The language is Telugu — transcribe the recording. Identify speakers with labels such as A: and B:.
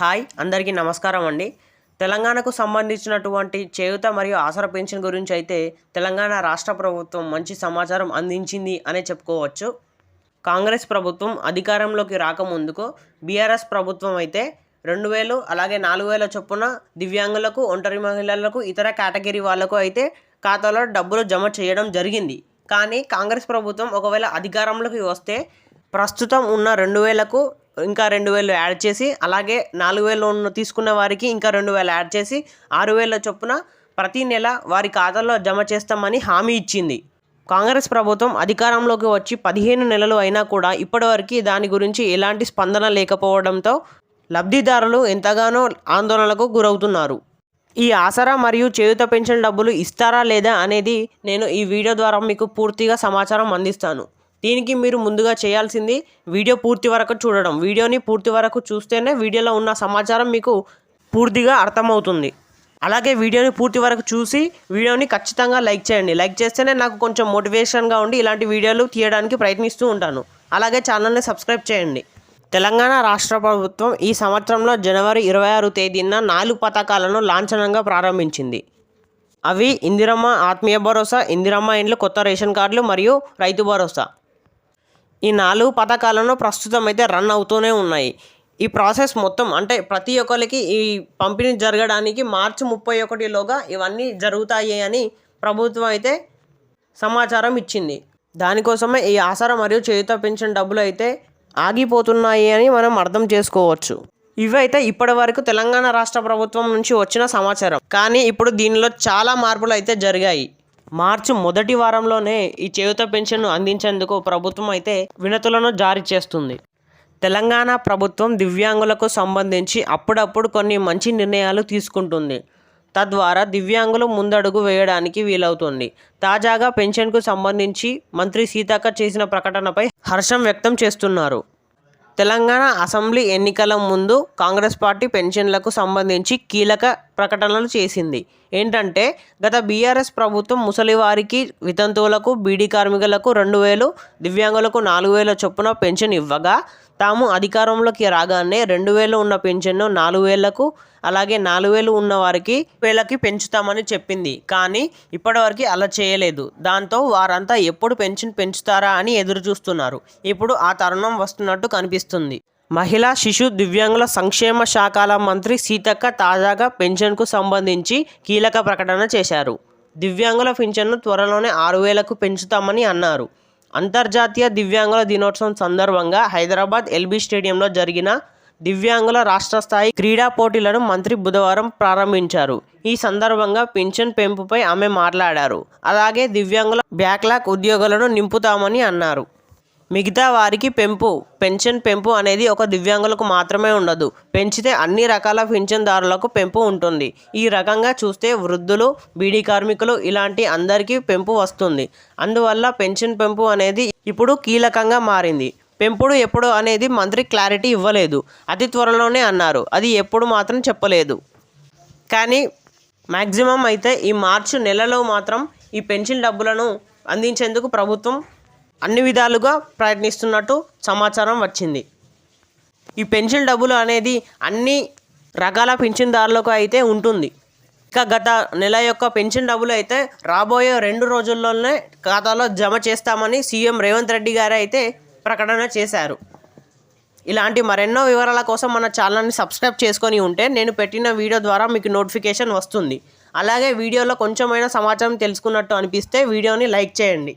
A: హాయ్ అందరికీ నమస్కారం అండి. తెలంగాణకు సంబంధించినటువంటి చేయుత మరియు ఆసర పెన్షన్ గురించి అయితే తెలంగాణ రాష్ట్ర ప్రభుత్వం మంచి సమాచారం అందించింది అనే చెప్పుకోవచ్చు. కాంగ్రెస్ ప్రభుత్వం అధికారంలోకి రాకముందుకు బీఆర్ఎస్ ప్రభుత్వం అయితే రెండు వేలు అలాగే నాలుగు వేల చొప్పున దివ్యాంగులకు ఒంటరి మహిళలకు ఇతర కేటగిరీ వాళ్ళకు అయితే ఖాతాలో డబ్బులు జమ చేయడం జరిగింది. కానీ కాంగ్రెస్ ప్రభుత్వం ఒకవేళ అధికారంలోకి వస్తే ప్రస్తుతం ఉన్న రెండు వేలకు ఇంకా రెండు వేలు యాడ్ చేసి అలాగే నాలుగు వేలు తీసుకున్న వారికి ఇంకా రెండు వేలు యాడ్ చేసి ఆరు వేల చొప్పున ప్రతి నెల వారి ఖాతాలో జమ చేస్తామని హామీ ఇచ్చింది. కాంగ్రెస్ ప్రభుత్వం అధికారంలోకి వచ్చి పదిహేను నెలలు అయినా కూడా ఇప్పటివరకు దాని గురించి ఎలాంటి స్పందన లేకపోవడంతో లబ్ధిదారులు ఎంతగానో ఆందోళనలకు గురవుతున్నారు. ఈ ఆసరా మరియు చేయుత పెన్షన్ డబ్బులు ఇస్తారా లేదా అనేది నేను ఈ వీడియో ద్వారా మీకు పూర్తిగా సమాచారం అందిస్తాను. దీనికి మీరు ముందుగా చేయాల్సింది వీడియో పూర్తి వరకు చూడడం. వీడియోని పూర్తి వరకు చూస్తేనే వీడియోలో ఉన్న సమాచారం మీకు పూర్తిగా అర్థమవుతుంది. అలాగే వీడియోని పూర్తి వరకు చూసి వీడియోని ఖచ్చితంగా లైక్ చేయండి. లైక్ చేస్తేనే నాకు కొంచెం మోటివేషన్గా ఉండి ఇలాంటి వీడియోలు తీయడానికి ప్రయత్నిస్తూ ఉంటాను. అలాగే ఛానల్ని సబ్స్క్రైబ్ చేయండి. తెలంగాణ రాష్ట్ర ప్రభుత్వం ఈ సంవత్సరంలో జనవరి ఇరవై ఆరు తేదీన నాలుగు పథకాలను లాంఛనంగా ప్రారంభించింది. అవి ఇందిరమ్మ ఆత్మీయ భరోసా ఇందిరమ్మ ఇండ్లు కొత్త రేషన్ కార్డులు మరియు రైతు భరోసా. ఈ నాలుగు పథకాలను ప్రస్తుతం అయితే రన్ అవుతూనే ఉన్నాయి. ఈ ప్రాసెస్ మొత్తం అంటే ప్రతి ఒక్కరికి ఈ పంపిణీ జరగడానికి మార్చి ముప్పై ఒకటిలోగా ఇవన్నీ జరుగుతాయి అని ప్రభుత్వం అయితే సమాచారం ఇచ్చింది. దానికోసమే ఈ ఆసరా మరియు చేయుత పెన్షన్ డబ్బులు అయితే ఆగిపోతున్నాయి అని మనం అర్థం చేసుకోవచ్చు. ఇవైతే ఇప్పటి వరకు తెలంగాణ రాష్ట్ర ప్రభుత్వం నుంచి వచ్చిన సమాచారం. కానీ ఇప్పుడు దీనిలో చాలా మార్పులు అయితే జరిగాయి. మార్చి మొదటి వారంలోనే ఈ చేయుత పెన్షన్ను అందించేందుకు ప్రభుత్వం అయితే వినతులను జారీ చేస్తుంది. తెలంగాణ ప్రభుత్వం దివ్యాంగులకు సంబంధించి అప్పుడప్పుడు కొన్ని మంచి నిర్ణయాలు తీసుకుంటుంది. తద్వారా దివ్యాంగులు ముందడుగు వేయడానికి వీలవుతుంది. తాజాగా పెన్షన్కు సంబంధించి మంత్రి సీతాక చేసిన ప్రకటనపై హర్షం వ్యక్తం చేస్తున్నారు. తెలంగాణ అసెంబ్లీ ఎన్నికల ముందు కాంగ్రెస్ పార్టీ పెన్షన్లకు సంబంధించి కీలక ప్రకటనలు చేసింది. ఏంటంటే గత బీఆర్ఎస్ ప్రభుత్వం ముసలివారికి వితంతువులకు బీడీ కార్మికులకు రెండు వేలు దివ్యాంగులకు నాలుగు వేల చొప్పున పెన్షన్ ఇవ్వగా తాము అధికారంలోకి రాగానే రెండు వేలు ఉన్న పెన్షన్ను నాలుగు వేలకు అలాగే నాలుగు వేలు ఉన్న వారికి వేలకి పెంచుతామని చెప్పింది. కానీ ఇప్పటివరకు అలా చేయలేదు. దాంతో వారంతా ఎప్పుడు పెన్షన్ పెంచుతారా అని ఎదురు చూస్తున్నారు ఇప్పుడు ఆ తరుణం వస్తున్నట్టు కనిపిస్తుంది. మహిళా శిశు దివ్యాంగుల సంక్షేమ శాఖల మంత్రి సీతక్క తాజాగా పెన్షన్కు సంబంధించి కీలక ప్రకటన చేశారు. దివ్యాంగుల పెన్షన్ను త్వరలోనే ఆరు వేలకు పెంచుతామని అన్నారు. అంతర్జాతీయ దివ్యాంగుల దినోత్సవం సందర్భంగా హైదరాబాద్ ఎల్బీ స్టేడియంలో జరిగిన దివ్యాంగుల రాష్ట్ర స్థాయి క్రీడా పోటీలను మంత్రి బుధవారం ప్రారంభించారు. ఈ సందర్భంగా పింఛన్ పెంపుపై ఆమె మాట్లాడారు. అలాగే దివ్యాంగుల బ్యాక్లాగ్ ఉద్యోగులను నింపుతామని అన్నారు. మిగతా వారికి పెంపు పెన్షన్ పెంపు అనేది ఒక దివ్యాంగులకు మాత్రమే ఉండదు. పెంచితే అన్ని రకాల పింఛన్దారులకు పెంపు ఉంటుంది. ఈ రకంగా చూస్తే వృద్ధులు బీడీ కార్మికులు ఇలాంటి అందరికీ పెంపు వస్తుంది. అందువల్ల పెన్షన్ పెంపు అనేది ఇప్పుడు కీలకంగా మారింది. పెంపుడు ఎప్పుడు అనేది మంత్రి క్లారిటీ ఇవ్వలేదు. అతి త్వరలోనే అన్నారు. అది ఎప్పుడు మాత్రం చెప్పలేదు. కానీ మ్యాక్సిమం అయితే ఈ మార్చి నెలలో మాత్రం ఈ పెన్షన్ డబ్బులను అందించేందుకు ప్రభుత్వం అన్ని విధాలుగా ప్రయత్నిస్తున్నట్టు సమాచారం వచ్చింది. ఈ పెన్షన్ డబ్బులు అనేది అన్ని రకాల పెన్షన్దారులకు అయితే ఉంటుంది. ఇక గత నెల యొక్క పెన్షన్ డబ్బులు అయితే రాబోయే రెండు రోజుల్లోనే ఖాతాలో జమ చేస్తామని సీఎం రేవంత్ రెడ్డి గారు అయితే ప్రకటన చేశారు. ఇలాంటి మరెన్నో వివరాల కోసం మన ఛానల్ని సబ్స్క్రైబ్ చేసుకొని ఉంటే నేను పెట్టిన వీడియో ద్వారా మీకు నోటిఫికేషన్ వస్తుంది. అలాగే వీడియోలో కొంచెమైనా సమాచారం తెలుసుకున్నట్టు అనిపిస్తే వీడియోని లైక్ చేయండి.